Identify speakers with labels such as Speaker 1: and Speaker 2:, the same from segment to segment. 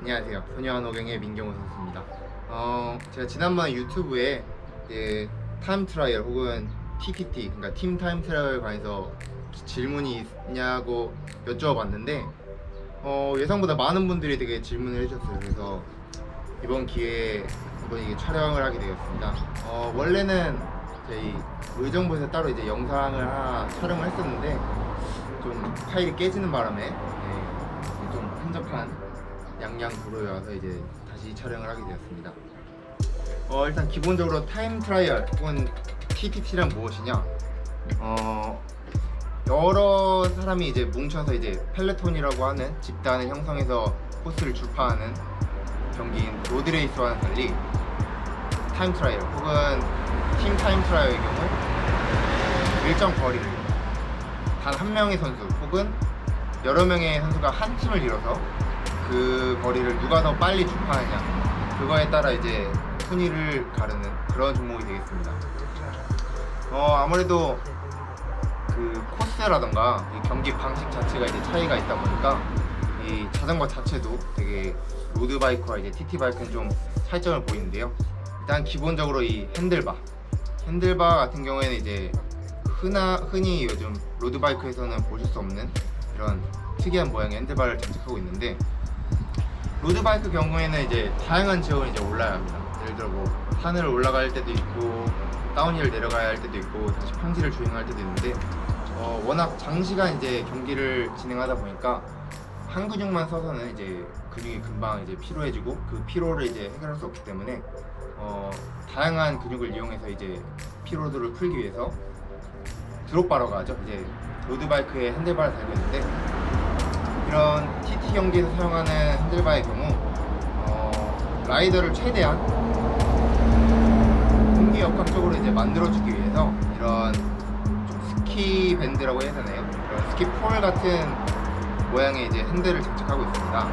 Speaker 1: 안녕하세요. 소녀한호경의 민경호 선수입니다. 어, 제가 지난번 유튜브에 이제 타임 트라이얼 혹은 TTT, 그러니까 팀 타임 트라이얼 관해서 질문이 있냐고 여쭈어봤는데 어, 예상보다 많은 분들이 되게 질문을 해주셨어요. 그래서 이번 기회에 한번 이게 촬영을 하게 되었습니다. 어, 원래는 저희 의정부에서 따로 이제 영상을 하나 촬영을 했었는데 좀 파일이 깨지는 바람에 네, 좀 한적한 양양 도로에 와서 이제 다시 촬영을 하게 되었습니다. 어, 일단 기본적으로 타임 트라이얼 혹은 TTT란 무엇이냐? 어, 여러 사람이 이제 뭉쳐서 이제 펠레톤이라고 하는 집단을 형성해서 코스를 주파하는 경기인 로드레이스와는 달리 타임 트라이얼 혹은 팀 타임 트라이얼의 경우 일정 거리를 단 한 명의 선수 혹은 여러 명의 선수가 한 팀을 이뤄서 그 거리를 누가 더 빨리 주파하냐 그거에 따라 이제 순위를 가르는 그런 종목이 되겠습니다. 어 아무래도 그 코스라던가 이 경기 방식 자체가 이제 차이가 있다 보니까 이 자전거 자체도 되게 로드 바이크와 이제 TT 바이크는 좀 차이점을 보이는데요. 일단 기본적으로 이 핸들바 핸들바 같은 경우에는 이제 흔하, 흔히 요즘 로드바이크에서는 보실 수 없는 이런 특이한 모양의 핸들바를 장착하고 있는데 로드바이크 경우에는 이제 다양한 지역을 이제 올라야 합니다. 예를 들어 뭐 산을 올라갈 때도 있고 다운힐을 내려가야 할 때도 있고 다시 평지를 주행할 때도 있는데 어, 워낙 장시간 이제 경기를 진행하다 보니까 한 근육만 써서는 이제 근육이 금방 이제 피로해지고 그 피로를 이제 해결할 수 없기 때문에 어, 다양한 근육을 이용해서 이제 피로도를 풀기 위해서 드롭바라고 하죠. 이제 로드바이크에 핸들바를 달고 있는데 이런 TT 경기에서 사용하는 핸들바의 경우 어, 라이더를 최대한 공기 역학적으로 이제 만들어주기 위해서 이런 좀 스키 밴드라고 해야 되나요? 이런 스키 폴 같은 모양의 이제 핸들을 장착하고 있습니다.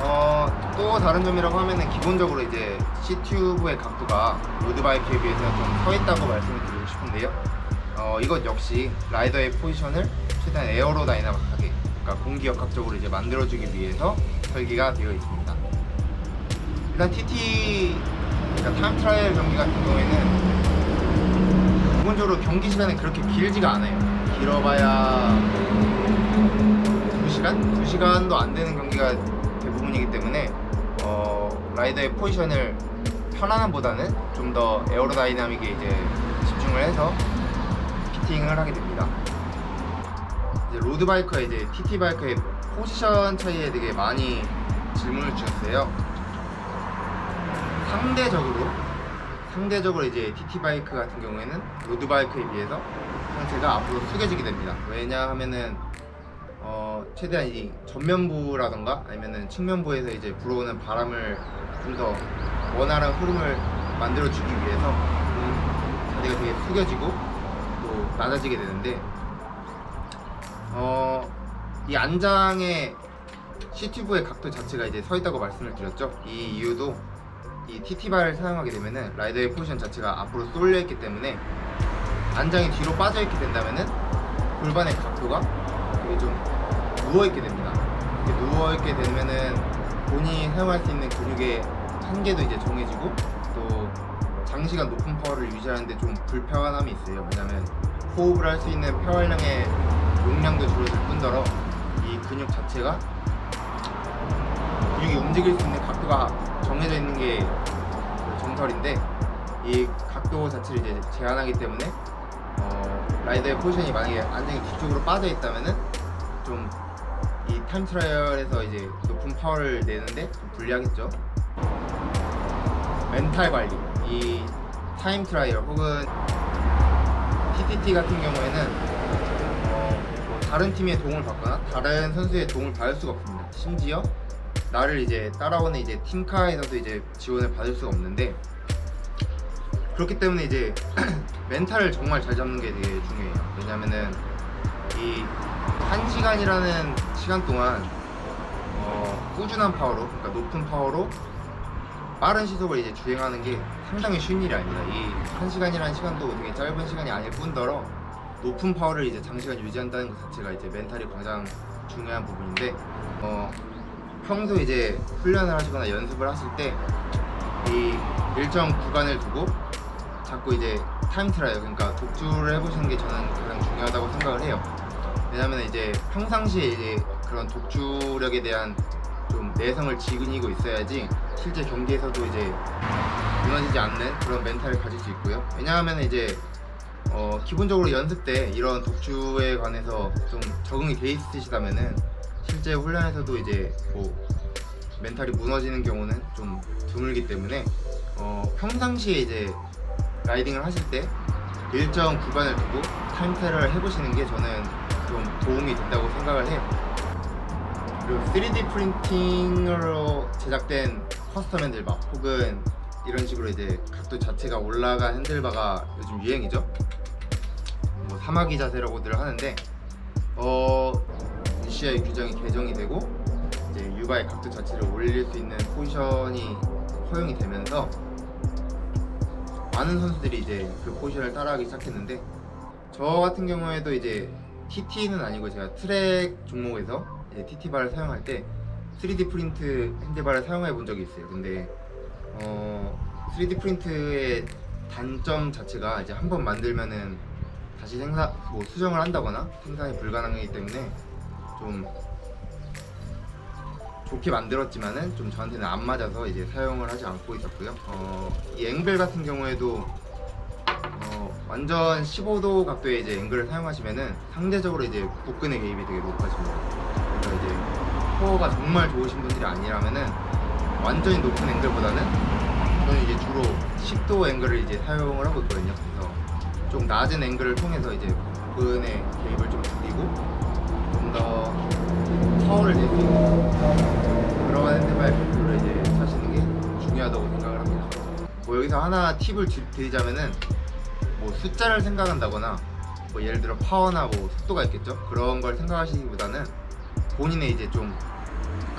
Speaker 1: 어, 또 다른 점이라고 하면은 기본적으로 이제 C튜브의 각도가 로드바이크에 비해서 좀 서 있다고 말씀을 드리고 싶은데요. 어, 이것 역시 라이더의 포지션을 최대한 에어로 다이나믹하게, 그러니까 공기역학적으로 이제 만들어주기 위해서 설계가 되어 있습니다. 일단 TT, 그러니까 타임 트라이얼 경기 같은 경우에는 기본적으로 경기 시간이 그렇게 길지가 않아요. 길어봐야 2시간? 2시간도 안 되는 경기가 대부분이기 때문에 어, 라이더의 포지션을 편안함보다는 좀 더 에어로다이나믹에 이제 집중을 해서 피팅을 하게 됩니다. 이제 로드 바이크와 이제 TT 바이크의 포지션 차이에 되게 많이 질문을 주셨어요. 상대적으로 상대적으로 이제 TT 바이크 같은 경우에는 로드 바이크에 비해서 상체가 앞으로 숙여지게 됩니다. 왜냐하면은 어, 최대한 이 전면부라던가 아니면은 측면부에서 이제 불어오는 바람을 좀 더 원활한 흐름을 만들어 주기 위해서 음, 자리가 되게 숙여지고 또 낮아지게 되는데 어, 이 안장의 C튜브의 각도 자체가 이제 서 있다고 말씀을 드렸죠. 이 이유도 이 TT바를 사용하게 되면은 라이더의 포지션 자체가 앞으로 쏠려 있기 때문에 안장이 뒤로 빠져 있게 된다면은 골반의 각도가 되게 좀 누워 있게 됩니다. 누워 있게 되면은 본인이 사용할 수 있는 근육의 한계도 이제 정해지고 또 장시간 높은 파워를 유지하는데 좀 불편함이 있어요. 왜냐면 호흡을 할 수 있는 폐활량의 용량도 줄어들 뿐더러 이 근육 자체가 근육이 움직일 수 있는 각도가 정해져 있는 게그 정설인데 이 각도 자체를 이제 제한하기 때문에 어, 라이더의 포지션이 만약에 안정이 뒤쪽으로 빠져 있다면은 좀 이 타임 트라이얼에서 이제 높은 파워를 내는데 좀 불리하겠죠. 멘탈 관리, 이 타임 트라이얼 혹은 TTT 같은 경우에는 다른 팀의 도움을 받거나 다른 선수의 도움을 받을 수가 없습니다. 심지어 나를 이제 따라오는 이제 팀카에서도 이제 지원을 받을 수가 없는데 그렇기 때문에 이제 멘탈을 정말 잘 잡는 게 되게 중요해요. 왜냐면은 이 한 시간이라는 시간 동안 어, 꾸준한 파워로, 그러니까 높은 파워로 빠른 시속을 이제 주행하는 게 상당히 쉬운 일이 아닙니다. 이 한 시간이라는 시간도 되게 짧은 시간이 아닐 뿐더러 높은 파워를 이제 장시간 유지한다는 것 자체가 이제 멘탈이 가장 중요한 부분인데 어, 평소 이제 훈련을 하시거나 연습을 하실 때 이 일정 구간을 두고 자꾸 이제 타임 트라이어 그러니까 독주를 해보시는 게 저는 가장 중요하다고 생각을 해요. 왜냐면 이제 평상시에 이제 그런 독주력에 대한 좀 내성을 지니고 있어야지 실제 경기에서도 이제 무너지지 않는 그런 멘탈을 가질 수 있고요. 왜냐하면 이제 어, 기본적으로 연습 때 이런 독주에 관해서 좀 적응이 돼 있으시다면은 실제 훈련에서도 이제 뭐 멘탈이 무너지는 경우는 좀 드물기 때문에 어, 평상시에 이제 라이딩을 하실 때 일정 구간을 두고 타임 트라이얼을 해보시는 게 저는 좀 도움이 된다고 생각을 해요. 그리고 3D 프린팅으로 제작된 커스텀 핸들바 혹은 이런 식으로 이제 각도 자체가 올라간 핸들바가 요즘 유행이죠. 뭐 사마귀 자세라고들 하는데 어 UCI 규정이 개정이 되고 이제 유바의 각도 자체를 올릴 수 있는 포지션이 허용이 되면서 많은 선수들이 이제 그 포지션을 따라하기 시작했는데 저 같은 경우에도 이제 TT는 아니고 제가 트랙 종목에서 이제 TT바를 사용할 때 3D 프린트 핸드바를 사용해 본 적이 있어요. 근데 어 3D 프린트의 단점 자체가 이제 한 번 만들면은 다시 생산 뭐 수정을 한다거나 생산이 불가능하기 때문에 좀 좋게 만들었지만은 좀 저한테는 안 맞아서 이제 사용을 하지 않고 있었고요. 어, 이 앵글 같은 경우에도 어, 완전 15도 각도의 이제 앵글을 사용하시면은 상대적으로 이제 복근의 개입이 되게 높아집니다. 그래서 이제 코어가 정말 좋으신 분들이 아니라면은 완전히 높은 앵글보다는 저는 이제 주로 10도 앵글을 이제 사용을 하고 있거든요. 그래서 좀 낮은 앵글을 통해서 이제 복근의 개입을 좀 줄이고 좀 더 파워를 낼수 있는 그러한 핸드바의 각도를 이제 사시는 게 중요하다고 생각을 합니다. 뭐 여기서 하나 팁을 드- 드리자면은 뭐 숫자를 생각한다거나 뭐 예를 들어 파워나 뭐 속도가 있겠죠 그런 걸 생각하시기보다는 본인의 이제 좀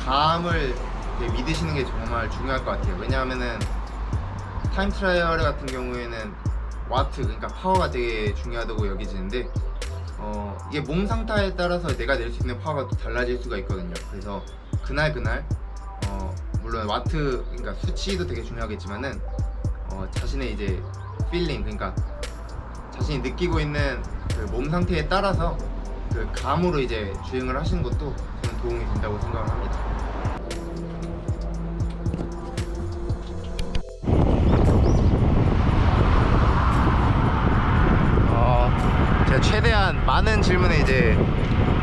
Speaker 1: 감을 이렇게 믿으시는 게 정말 중요할 것 같아요 왜냐하면은 타임 트라이얼 같은 경우에는 와트 그러니까 파워가 되게 중요하다고 여기지는데 어 이게 몸 상태에 따라서 내가 낼 수 있는 파워가 또 달라질 수가 있거든요 그래서 그날 그날 어 물론 와트 그러니까 수치도 되게 중요하겠지만은 어 자신의 이제 필링 그러니까 자신이 느끼고 있는 그 몸 상태에 따라서 그 감으로 이제 주행을 하시는 것도 저는 도움이 된다고 생각을 합니다. 많은 질문에 이제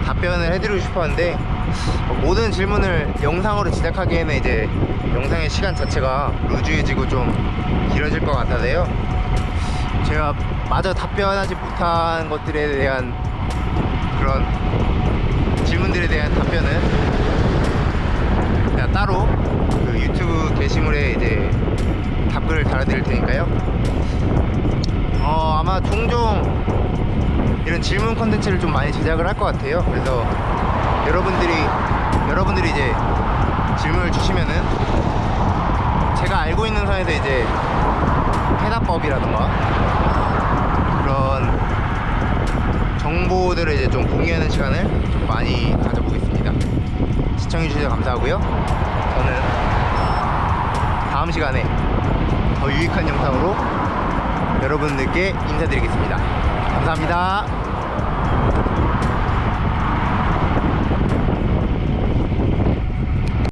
Speaker 1: 답변을 해드리고 싶었는데 어, 모든 질문을 영상으로 제작하기에는 이제 영상의 시간 자체가 루즈해지고 좀 길어질 것 같아서요. 제가 마저 답변하지 못한 것들에 대한 그런 질문들에 대한 답변은 그냥 따로 그 유튜브 게시물에 이제 답글을 달아드릴 테니까요. 어, 아마 종종 이런 질문 컨텐츠를 좀 많이 제작을 할 것 같아요. 그래서 여러분들이 여러분들이 이제 질문을 주시면은 제가 알고 있는 선에서 이제 해답법이라던가 그런 정보들을 이제 좀 공유하는 시간을 좀 많이 가져보겠습니다. 시청해주셔서 감사하고요. 저는 다음 시간에 더 유익한 영상으로 여러분들께 인사드리겠습니다. 감사합니다.